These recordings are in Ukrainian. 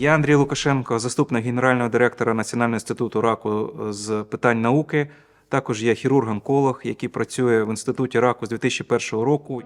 Я Андрій Лукашенко, заступник генерального директора Національного інституту раку з питань науки. Також я хірург-онколог, який працює в інституті раку з 2001 року.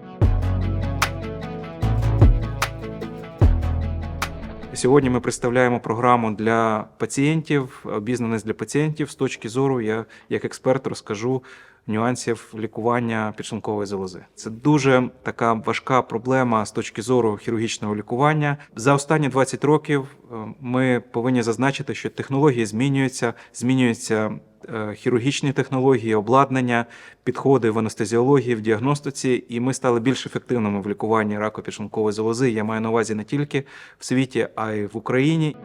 Сьогодні ми представляємо програму для пацієнтів, обізнаність для пацієнтів з точки зору. Я як експерт розкажу нюансів лікування підшлункової залози. Це дуже така важка проблема з точки зору хірургічного лікування. За останні 20 років е, ми повинні зазначити, що технології змінюються, змінюються е, хірургічні технології, обладнання, підходи в анестезіології, в діагностиці, і ми стали більш ефективними в лікуванні раку підшлункової залози. Я маю на увазі не тільки в світі, а й в Україні.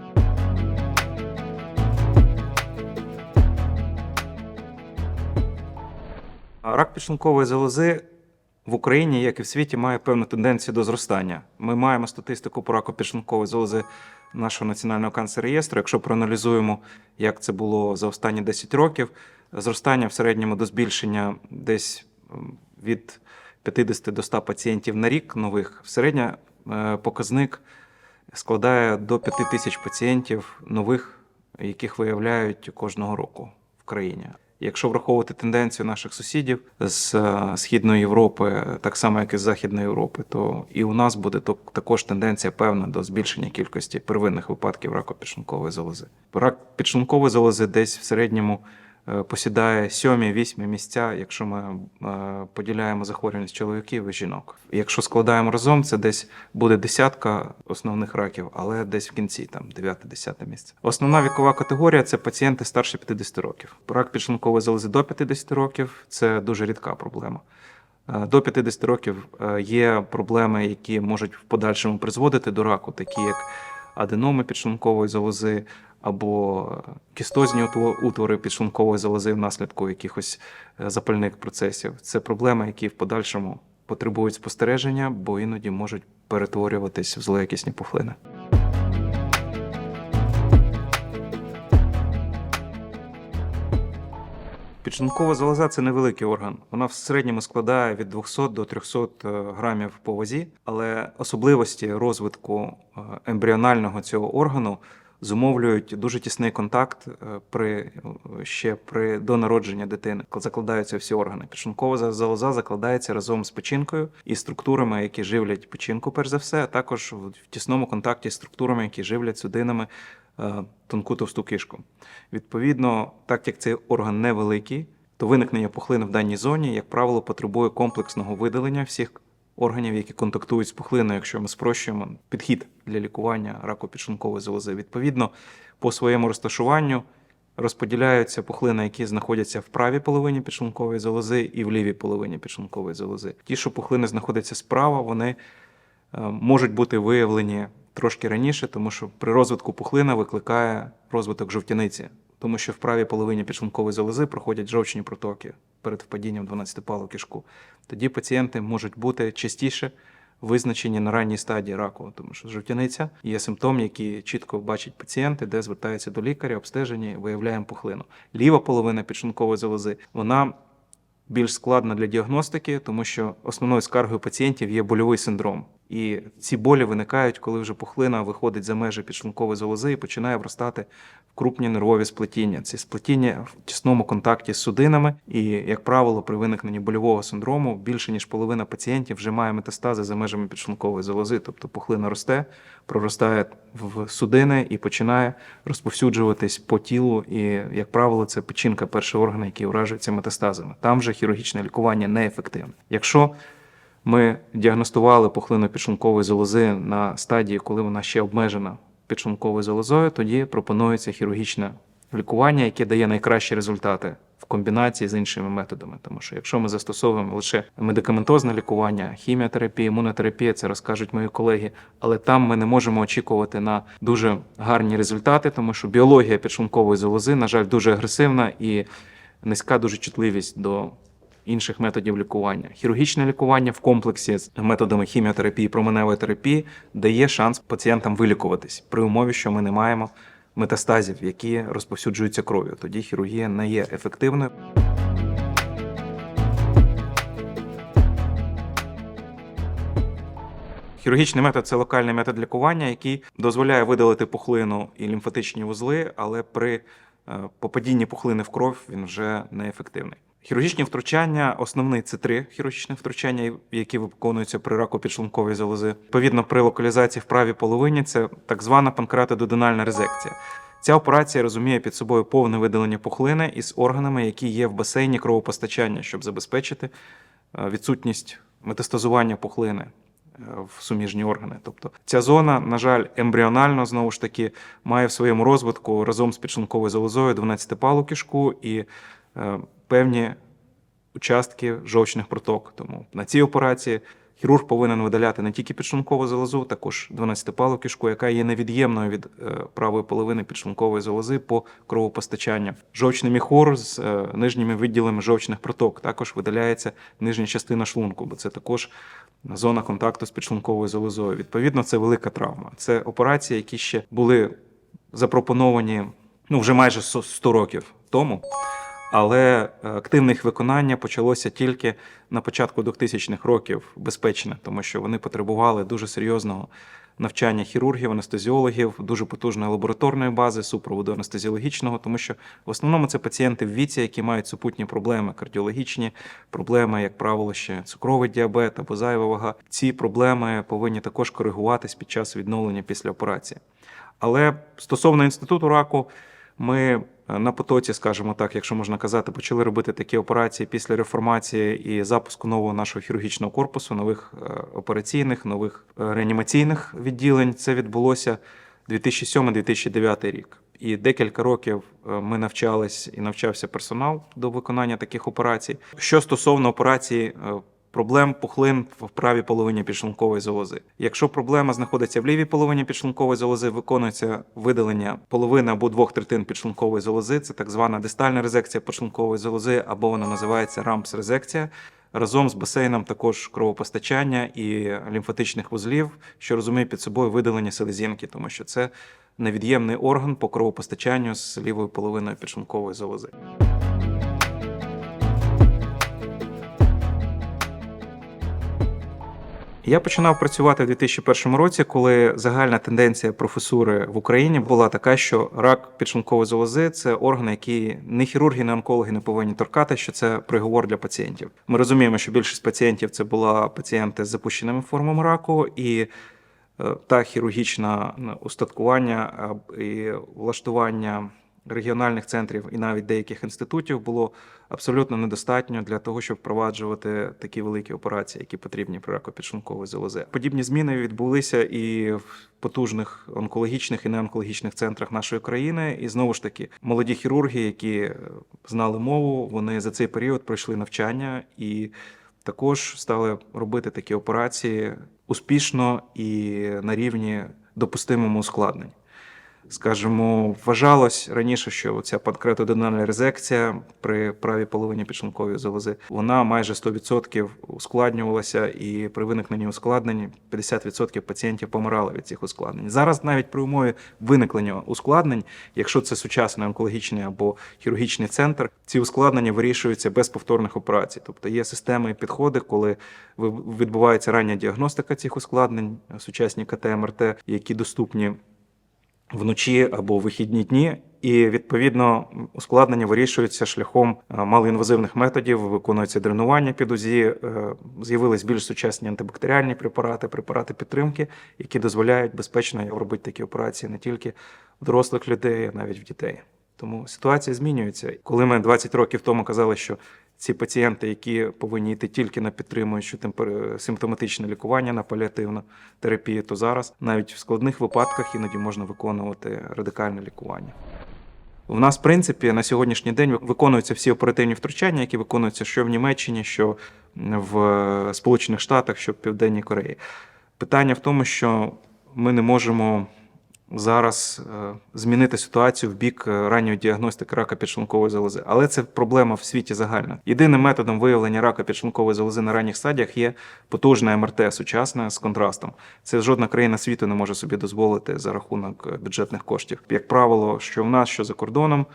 Рак підшлункової залози в Україні, як і в світі, має певну тенденцію до зростання. Ми маємо статистику по раку підшлункової залози нашого національного канцер-реєстру. Якщо проаналізуємо, як це було за останні 10 років, зростання в середньому до збільшення десь від 50 до 100 пацієнтів на рік нових. Середня е, показник складає до 5 тисяч пацієнтів нових, яких виявляють кожного року в країні. Якщо враховувати тенденцію наших сусідів з е, Східної Європи, так само як і з Західної Європи, то і у нас буде також тенденція певна до збільшення кількості первинних випадків раку підшлункової залози. Рак підшлункової залози десь в середньому е, посідає сьомі-вісьмі місця, якщо ми е, поділяємо захворюваність чоловіків і жінок. Якщо складаємо разом, це десь буде десятка основних раків, але десь в кінці, там 9-10 місце. Основна вікова категорія це пацієнти старше 50 років. Рак підшлункової залози до 50 років це дуже рідка проблема. Е, До 50 років є проблеми, які можуть в подальшому призводити до раку, такі як аденоми підшлункової залози або е, кістозні утвори підшлункової залози внаслідку якихось е, запальних процесів. Це проблеми, які в подальшому потребують спостереження, бо іноді можуть перетворюватись в злоякісні пухлини. Підшлункова залоза це невеликий орган. Вона в середньому складає від 200 до 300 грамів по вазі, але особливості розвитку е, ембріонального цього органу зумовлюють дуже тісний контакт е, при ще при до народження дитини. Закладаються всі органи. Підшлункова залоза закладається разом з печінкою і структурами, які живлять печінку, перш за все, а також в тісному контакті з структурами, які живлять судинами е, тонку товсту кишку. Відповідно, так як цей орган невеликий, то виникнення пухлини в даній зоні, як правило, потребує комплексного видалення всіх органів, які контактують з пухлиною, якщо ми спрощуємо підхід для лікування раку підшлункової залози. Відповідно, по своєму розташуванню розподіляються пухлини, які знаходяться в правій половині підшлункової залози і в лівій половині підшлункової залози. Ті, що пухлини знаходяться справа, вони е, можуть бути виявлені трошки раніше, тому що при розвитку пухлина викликає розвиток жовтяниці, тому що в правій половині підшлункової залози проходять жовчні протоки перед впадінням 12-палу кишку. Тоді пацієнти можуть бути частіше визначені на ранній стадії раку, тому що жовтяниця є симптом, який чітко бачать пацієнти, де звертаються до лікаря, обстежені, виявляємо пухлину. Ліва половина підшлункової залози, вона більш складна для діагностики, тому що основною скаргою пацієнтів є больовий синдром. І ці болі виникають, коли вже пухлина виходить за межі підшлункової залози і починає вростати в крупні нервові сплетіння. Ці сплетіння в тісному контакті з судинами, і, як правило, при виникненні больового синдрому більше ніж половина пацієнтів вже має метастази за межами підшлункової залози, тобто пухлина росте, проростає в судини і починає розповсюджуватись по тілу. І, як правило, це печінка перший орган, який уражується метастазами. Там вже хірургічне лікування неефективне. Якщо ми діагностували пухлину підшлункової залози на стадії, коли вона ще обмежена підшлунковою залозою, тоді пропонується хірургічне лікування, яке дає найкращі результати в комбінації з іншими методами. Тому що якщо ми застосовуємо лише медикаментозне лікування, хіміотерапія, імунотерапія, це розкажуть мої колеги, але там ми не можемо очікувати на дуже гарні результати, тому що біологія підшлункової залози, на жаль, дуже агресивна і низька дуже чутливість до інших методів лікування. Хірургічне лікування в комплексі з методами хіміотерапії, променевої терапії дає шанс пацієнтам вилікуватись при умові, що ми не маємо метастазів, які розповсюджуються кров'ю. Тоді хірургія не є ефективною. Хірургічний метод це локальний метод лікування, який дозволяє видалити пухлину і лімфатичні вузли, але при е, попадінні пухлини в кров він вже неефективний. Хірургічні втручання, основний це три хірургічні втручання, які виконуються при раку підшлункової залози. Відповідно, при локалізації в правій половині це так звана панкреатододональна резекція. Ця операція розуміє під собою повне видалення пухлини із органами, які є в басейні кровопостачання, щоб забезпечити е, відсутність метастазування пухлини е, в суміжні органи. Тобто ця зона, на жаль, ембріонально знову ж таки має в своєму розвитку разом з підшлунковою залозою 12-палу кишку і е, певні участки жовчних проток. Тому на цій операції хірург повинен видаляти не тільки підшлункову залозу, також 12-палу кишку, яка є невід'ємною від е, правої половини підшлункової залози по кровопостачанню. Жовчний міхур з е, нижніми відділами жовчних проток також видаляється нижня частина шлунку, бо це також зона контакту з підшлунковою залозою. Відповідно, це велика травма. Це операції, які ще були запропоновані ну вже майже 100 років тому. Але е, активне їх виконання почалося тільки на початку 2000-х років безпечне, тому що вони потребували дуже серйозного навчання хірургів, анестезіологів, дуже потужної лабораторної бази, супроводу анестезіологічного, тому що в основному це пацієнти в віці, які мають супутні проблеми, кардіологічні проблеми, як правило, ще цукровий діабет або зайва вага. Ці проблеми повинні також коригуватись під час відновлення після операції. Але стосовно інституту раку, ми на потоці, скажімо так, якщо можна казати, почали робити такі операції після реформації і запуску нового нашого хірургічного корпусу, нових е, операційних, нових е, реанімаційних відділень. Це відбулося 2007-2009 рік. І декілька років ми навчались і навчався персонал до виконання таких операцій. Що стосовно операції проблем пухлин в правій половині підшлункової залози. Якщо проблема знаходиться в лівій половині підшлункової залози, виконується видалення половини або двох третин підшлункової залози. Це так звана дистальна резекція підшлункової залози, або вона називається рампс-резекція. Разом з басейном також кровопостачання і лімфатичних вузлів, що розуміє під собою видалення селезінки, тому що це невід'ємний орган по кровопостачанню з лівою половиною підшлункової залози. Я починав працювати в 2001 році, коли загальна тенденція професури в Україні була така, що рак підшлункової залози це орган, який не хірурги, не онкологи не повинні торкати, що це приговор для пацієнтів. Ми розуміємо, що більшість пацієнтів це була пацієнти з запущеними формами раку, і е, та хірургічне устаткування і влаштування регіональних центрів і навіть деяких інститутів було абсолютно недостатньо для того, щоб впроваджувати такі великі операції, які потрібні при раку підшлункової залози. Подібні зміни відбулися і в потужних онкологічних і неонкологічних центрах нашої країни. І знову ж таки, молоді хірурги, які знали мову, вони за цей період пройшли навчання і. Також стали робити такі операції успішно і на рівні допустимому ускладнень скажімо, вважалось раніше, що ця панкреатодинальна резекція при правій половині підшлункової залози вона майже 100% ускладнювалася, і при виникненні ускладнень 50% пацієнтів помирали від цих ускладнень. Зараз навіть при умові виникнення ускладнень, якщо це сучасний онкологічний або хірургічний центр, ці ускладнення вирішуються без повторних операцій. Тобто є системи і підходи, коли відбувається рання діагностика цих ускладнень, сучасні КТ, МРТ, які доступні вночі або вихідні дні, і відповідно ускладнення вирішується шляхом е, малоінвазивних методів, виконується дренування під УЗІ, е, з'явились більш сучасні антибактеріальні препарати, препарати підтримки, які дозволяють безпечно робити такі операції не тільки в дорослих людей, а навіть в дітей. Тому ситуація змінюється. Коли ми 20 років тому казали, що ці пацієнти, які повинні йти тільки на підтримуючу симптоматичне лікування на паліативну терапію, то зараз навіть в складних випадках іноді можна виконувати радикальне лікування. У нас, в принципі, на сьогоднішній день виконуються всі оперативні втручання, які виконуються що в Німеччині, що в Сполучених Штатах, що в Південній Кореї. Питання в тому, що ми не можемо зараз е, змінити ситуацію в бік е, ранньої діагностики рака підшлункової залози. Але це проблема в світі загальна. Єдиним методом виявлення рака підшлункової залози на ранніх стадіях є потужна МРТ сучасна з контрастом. Це жодна країна світу не може собі дозволити за рахунок е, бюджетних коштів. Як правило, що в нас, що за кордоном.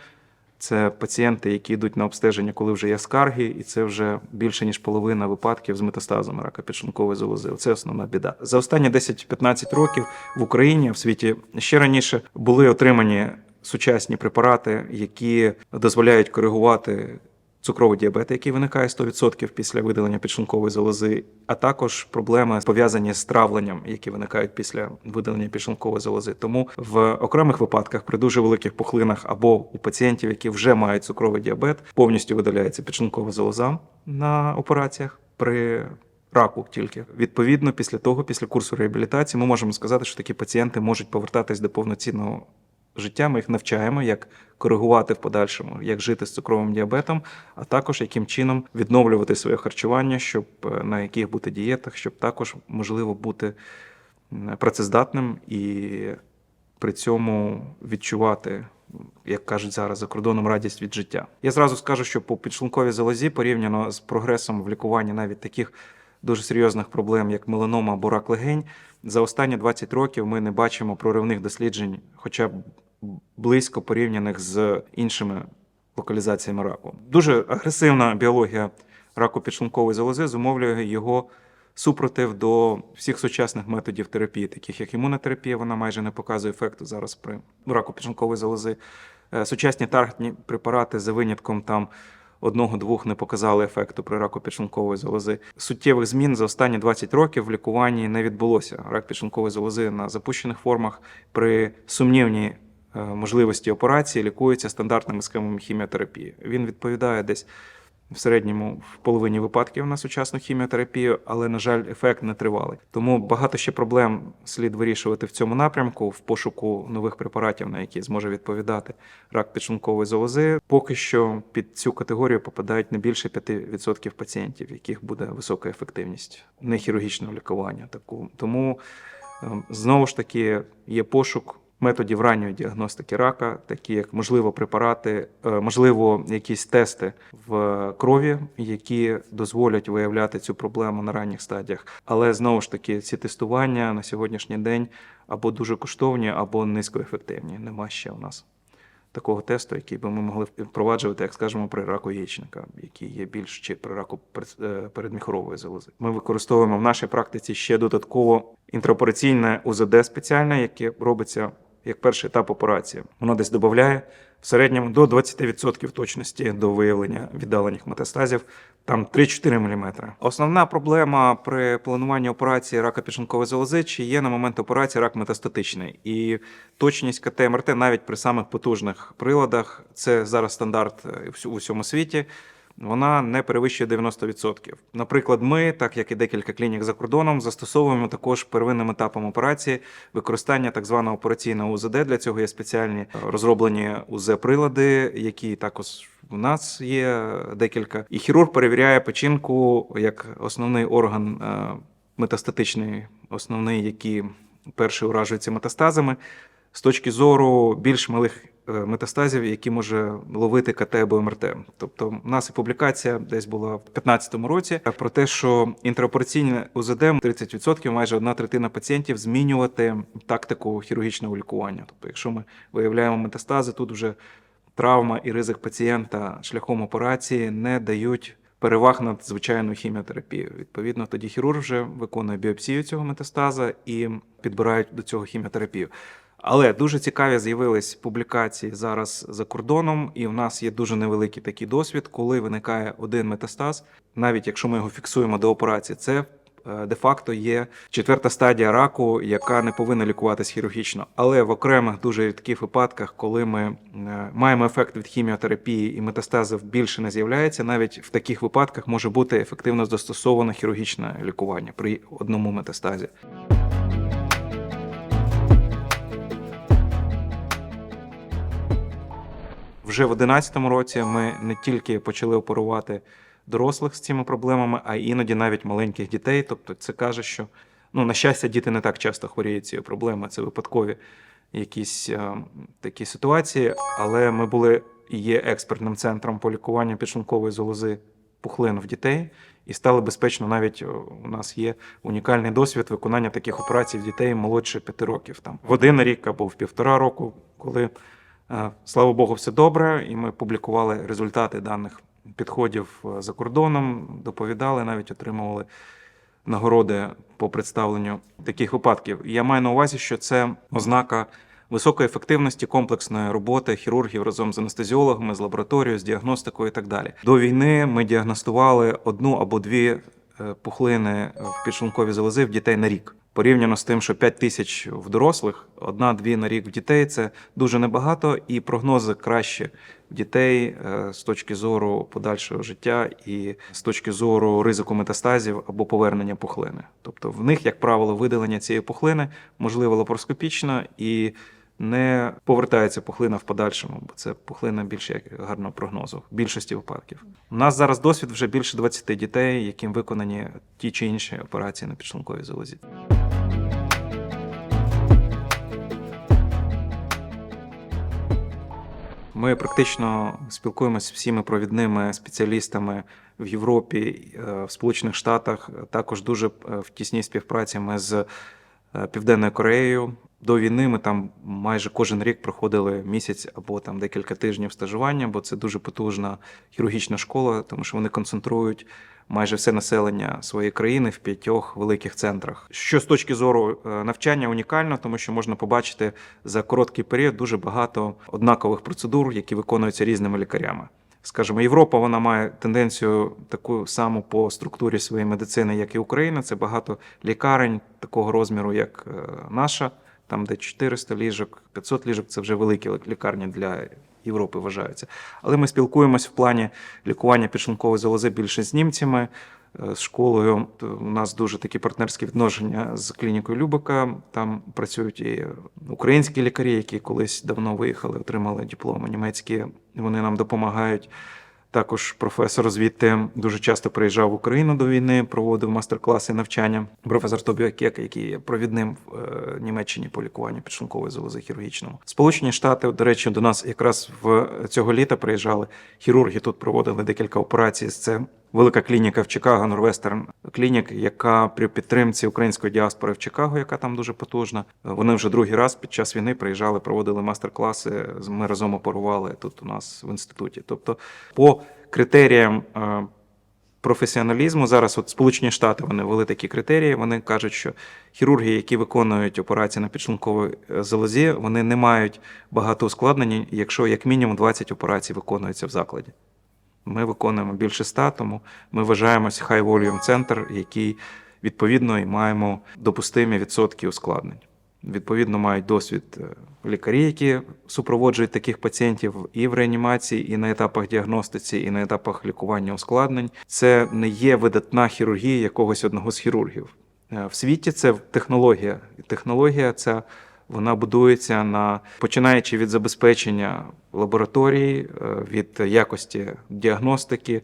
Це пацієнти, які йдуть на обстеження, коли вже є скарги, і це вже більше ніж половина випадків з метастазами рака підшлункової залози. Це основна біда. За останні 10-15 років в Україні, в світі ще раніше були отримані сучасні препарати, які дозволяють коригувати цукровий діабет, який виникає 100% після видалення підшлункової залози, а також проблеми пов'язані з травленням, які виникають після видалення підшлункової залози. Тому в окремих випадках при дуже великих пухлинах або у пацієнтів, які вже мають цукровий діабет, повністю видаляється підшлункова залоза на операціях при. Раку тільки відповідно після того, після курсу реабілітації, ми можемо сказати, що такі пацієнти можуть повертатись до повноцінного життя. Ми їх навчаємо, як коригувати в подальшому, як жити з цукровим діабетом, а також яким чином відновлювати своє харчування, щоб е, на яких бути дієтах, щоб також можливо бути працездатним і при цьому відчувати. Як кажуть зараз за кордоном радість від життя. Я зразу скажу, що по підшлунковій залозі порівняно з прогресом в лікуванні навіть таких дуже серйозних проблем, як меланома або рак легень, за останні 20 років ми не бачимо проривних досліджень, хоча близько порівняних з іншими локалізаціями раку. Дуже агресивна біологія раку підшлункової залози зумовлює його супротив до всіх сучасних методів терапії, таких як імунотерапія, вона майже не показує ефекту зараз при раку підшлункової залози. Е, Сучасні таргетні препарати за винятком там одного-двох не показали ефекту при раку підшлункової залози. Суттєвих змін за останні 20 років в лікуванні не відбулося. Рак підшлункової залози на запущених формах при сумнівній можливості операції лікується стандартними схемами хіміотерапії. Він відповідає десь в середньому в половині випадків на сучасну хіміотерапію, але, на жаль, ефект не тривалий. Тому багато ще проблем слід вирішувати в цьому напрямку в пошуку нових препаратів, на які зможе відповідати рак підшлункової залози. Поки що під цю категорію попадають не більше 5% пацієнтів, яких буде висока ефективність нехірургічного лікування. Таку тому ем, знову ж таки є пошук методів ранньої діагностики рака, такі як можливо препарати, е, можливо, якісь тести в крові, які дозволять виявляти цю проблему на ранніх стадіях. Але знову ж таки, ці тестування на сьогоднішній день або дуже коштовні, або низькоефективні. Нема ще у нас. Такого тесту, який би ми могли впроваджувати, як скажемо, при раку яєчника, який є більш чи при раку е, передміхорової залози. Ми використовуємо в нашій практиці ще додатково інтраопераційне УЗД спеціальне, яке робиться як перший етап операції. Воно десь додає в середньому до 20% точності до виявлення віддалених метастазів, там 3-4 мм. Основна проблема при плануванні операції рака підшлункової залози, чи є на момент операції рак метастатичний. І точність КТ-МРТ навіть при самих потужних приладах, це зараз стандарт е, у всьому світі. Вона не перевищує 90%. Наприклад, ми, так як і декілька клінік за кордоном, застосовуємо також первинним етапом операції використання так званого операційного УЗД. Для цього є спеціальні е, розроблені УЗ-прилади, які також у нас є декілька. І хірург перевіряє печінку як основний орган е, метастатичний, основний, який перший уражується метастазами. З точки зору більш малих е, метастазів, які може ловити КТ або МРТ. Тобто, у нас і публікація десь була в 2015 році про те, що інтраопераційне УЗД 30%, майже одна третина пацієнтів змінювати тактику хірургічного лікування. Тобто, якщо ми виявляємо метастази, тут вже травма і ризик пацієнта шляхом операції не дають. Переваг над звичайною хіміотерапією. Відповідно, тоді хірург вже виконує біопсію цього метастаза і підбирають до цього хіміотерапію. Але дуже цікаві з'явились публікації зараз за кордоном, і в нас є дуже невеликий такий досвід, коли виникає один метастаз, навіть якщо ми його фіксуємо до операції, це е, де-факто є четверта стадія раку, яка не повинна лікуватись хірургічно. Але в окремих дуже рідких випадках, коли ми е, маємо ефект від хіміотерапії і метастазів більше не з'являється, навіть в таких випадках може бути ефективно застосовано хірургічне лікування при одному метастазі. Вже в 2011 році ми не тільки почали оперувати дорослих з цими проблемами, а іноді навіть маленьких дітей. Тобто, це каже, що ну, на щастя, діти не так часто хворіють цією проблемою. Це випадкові якісь е, такі ситуації. Але ми були і є експертним центром по лікуванню підшлункової залози пухлин в дітей. І стало безпечно навіть у нас є унікальний досвід виконання таких операцій в дітей молодше 5 років, там в один рік або в півтора року, коли Е, Слава Богу, все добре, і ми публікували результати даних підходів е, за кордоном, доповідали, навіть отримували нагороди по представленню таких випадків. Я маю на увазі, що це ознака високої ефективності комплексної роботи хірургів разом з анестезіологами, з лабораторією, з діагностикою і так далі. До війни ми діагностували одну або дві е, пухлини в підшлунковій залози в дітей на рік. Порівняно з тим, що 5 тисяч в дорослих, одна-дві на рік в дітей це дуже небагато, і прогнози краще в дітей е, з точки зору подальшого життя і з точки зору ризику метастазів або повернення пухлини. Тобто в них, як правило, видалення цієї пухлини можливо лапароскопічно і не повертається пухлина в подальшому, бо це пухлина більш як гарного прогнозу в більшості випадків. У нас зараз досвід вже більше 20 дітей, яким виконані ті чи інші операції на підшлунковій залозі. Ми практично спілкуємося з всіми провідними спеціалістами в Європі, е, в Сполучених Штатах. Також дуже е, в тісній співпраці ми з Південною Кореєю. До війни ми там майже кожен рік проходили місяць або там декілька тижнів стажування, бо це дуже потужна хірургічна школа, тому що вони концентрують майже все населення своєї країни в п'ятьох великих центрах. Що з точки зору е, навчання унікально, тому що можна побачити за короткий період дуже багато однакових процедур, які виконуються різними лікарями. Скажімо, Європа вона має тенденцію таку саму по структурі своєї медицини, як і Україна. Це багато лікарень такого розміру, як е, наша, там де 400 ліжок, 500 ліжок це вже великі лікарні для Європи вважаються. Але ми спілкуємось в плані лікування підшлункової залози більше з німцями. Е, З школою у нас дуже такі партнерські відношення з клінікою Любика. Там працюють і українські лікарі, які колись давно виїхали, отримали дипломи німецькі. Вони нам допомагають. Також професор звідти дуже часто приїжджав в Україну до війни, проводив майстер-класи навчання. Професор Тобіо Кека, який є провідним в е, Німеччині по лікуванню підшлункової залози хірургічному. Сполучені Штати, до речі, до нас якраз в цього літа приїжджали хірурги. Тут проводили декілька операцій. Це велика клініка в Чикаго, Норвестерн клінік, яка при підтримці української діаспори в Чикаго, яка там дуже потужна. Вони вже другий раз під час війни приїжджали, проводили майстер-класи. Ми разом оперували тут у нас в інституті. Тобто, по критеріям. е, Професіоналізму зараз, от Сполучені Штати, вони ввели такі критерії. Вони кажуть, що хірурги, які виконують операції на підшлунковій е, залозі, вони не мають багато ускладнень, якщо як мінімум 20 операцій виконується в закладі. Ми виконуємо більше 100, тому ми вважаємося high volume центр, який відповідно і маємо допустимі відсотки ускладнень. Відповідно, мають досвід е, лікарі, які супроводжують таких пацієнтів і в реанімації, і на етапах діагностиці, і на етапах лікування ускладнень. Це не є видатна хірургія якогось одного з хірургів. Е, В світі це технологія. І технологія ця вона будується на починаючи від забезпечення лабораторії, е, від якості діагностики,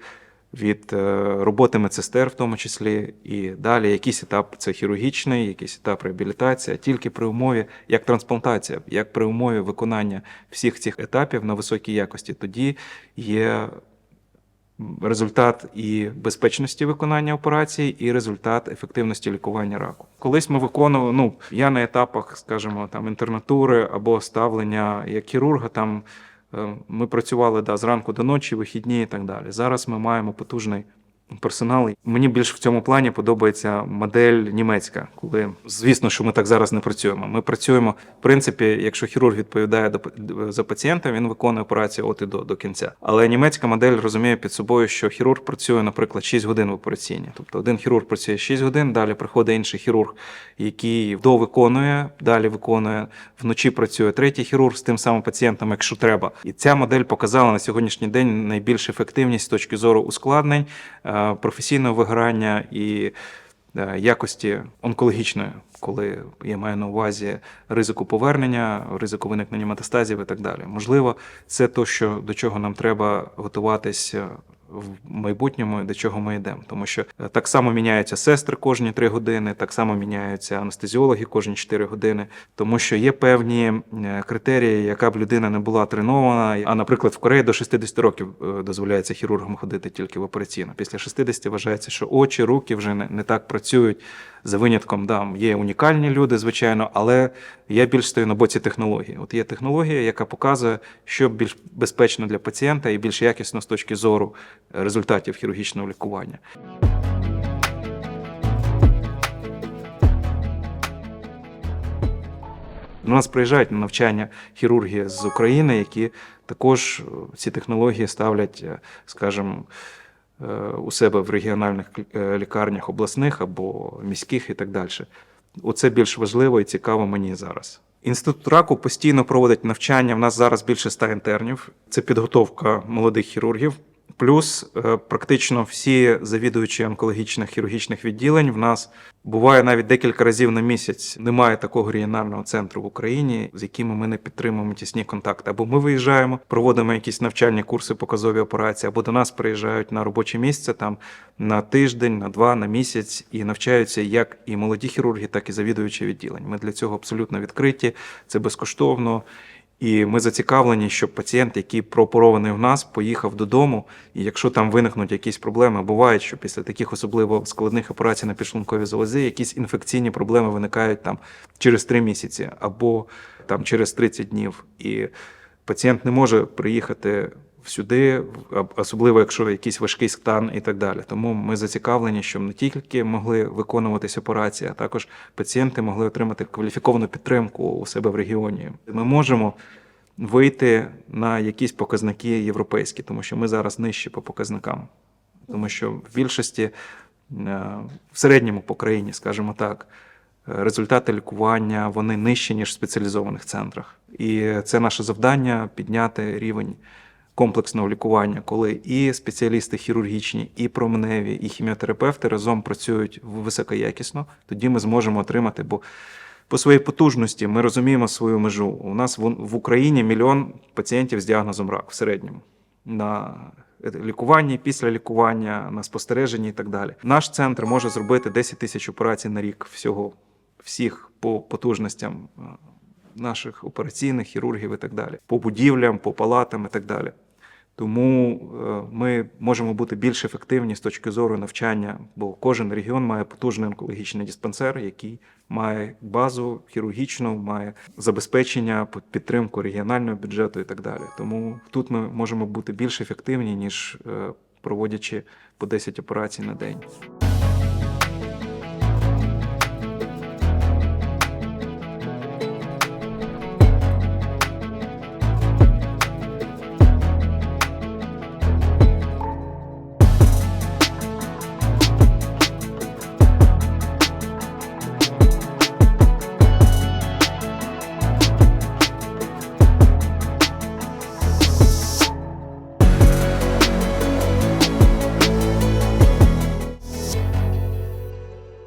від е, роботи медсестер, в тому числі, і далі якийсь етап це хірургічний, якийсь етап реабілітації, тільки при умові як трансплантація, як при умові виконання всіх цих етапів на високій якості, тоді є результат і безпечності виконання операції, і результат ефективності лікування раку. Колись ми виконували, ну я на етапах, скажімо, там інтернатури або ставлення як хірурга, там е, ми працювали да, зранку до ночі, вихідні і так далі. Зараз ми маємо потужний персонал. Мені більш в цьому плані подобається модель німецька, коли звісно, що ми так зараз не працюємо. Ми працюємо в принципі, якщо хірург відповідає за пацієнта, він виконує операцію от і до, до кінця. Але німецька модель розуміє під собою, що хірург працює, наприклад, 6 годин в операційні. Тобто один хірург працює 6 годин, далі приходить інший хірург, який довиконує, далі виконує вночі. Працює третій хірург з тим самим пацієнтом, якщо треба. І ця модель показала на сьогоднішній день найбільш ефективність з точки зору ускладнень, е, професійного вигорання і е, якості онкологічної, коли я маю на увазі ризику повернення, ризику виникнення метастазів і так далі. Можливо, це то, що до чого нам треба готуватися в майбутньому, до чого ми йдемо. Тому що е, так само міняються сестри кожні 3 години, так само міняються анестезіологи кожні 4 години, тому що є певні е, критерії, яка б людина не була тренована. А, наприклад, в Кореї до 60 років е, дозволяється хірургам ходити тільки в операційну. Після 60 вважається, що очі, руки вже не так працюють За винятком, да, є унікальні люди, звичайно, але я більш стою на боці технології. От є технологія, яка показує, що більш безпечно для пацієнта і більш якісно з точки зору результатів хірургічного лікування. До нас приїжджають на навчання хірурги з України, які також е, ці технології ставлять, е, скажімо, е, у себе в регіональних е, лікарнях обласних або міських і так далі. Оце більш важливо і цікаво мені зараз. Інститут раку постійно проводить навчання. В нас зараз більше ста інтернів. Це підготовка молодих хірургів. Плюс е, практично всі завідуючі онкологічних хірургічних відділень в нас буває навіть декілька разів на місяць. Немає такого регіонального центру в Україні, з якими ми не підтримуємо тісні контакти. Або ми виїжджаємо, проводимо якісь навчальні курси, показові операції, або до нас приїжджають на робоче місце там на тиждень, на два, на місяць і навчаються як і молоді хірурги, так і завідуючі відділень. Ми для цього абсолютно відкриті. Це безкоштовно. І ми зацікавлені, щоб пацієнт, який прооперований в нас, поїхав додому. І якщо там виникнуть якісь проблеми, буває, що після таких особливо складних операцій на підшлунковій залозі якісь інфекційні проблеми виникають там через 3 місяці або там через 30 днів. І пацієнт не може приїхати сюди, особливо якщо якийсь важкий стан і так далі. Тому ми зацікавлені, щоб не тільки могли виконуватись операції, а також пацієнти могли отримати кваліфіковану підтримку у себе в регіоні. Ми можемо вийти на якісь показники європейські, тому що ми зараз нижчі по показникам. Тому що в більшості, е, в середньому по країні, скажімо так, е, результати лікування вони нижчі, ніж в спеціалізованих центрах. І це наше завдання підняти рівень комплексного лікування, коли і спеціалісти хірургічні, і променеві, і хіміотерапевти разом працюють високоякісно, тоді ми зможемо отримати. Бо по своїй потужності ми розуміємо свою межу. У нас в, Україні мільйон пацієнтів з діагнозом рак в середньому на лікуванні, після лікування, на спостереженні і так далі. Наш центр може зробити 10 тисяч операцій на рік всього, всіх по потужностям е, наших операційних хірургів і так далі, по будівлям, по палатам і так далі. Тому е, ми можемо бути більш ефективні з точки зору навчання, бо кожен регіон має потужний онкологічний диспансер, який має базу хірургічну, має забезпечення, підтримку регіонального бюджету і так далі. Тому тут ми можемо бути більш ефективні, ніж е, проводячи по 10 операцій на день.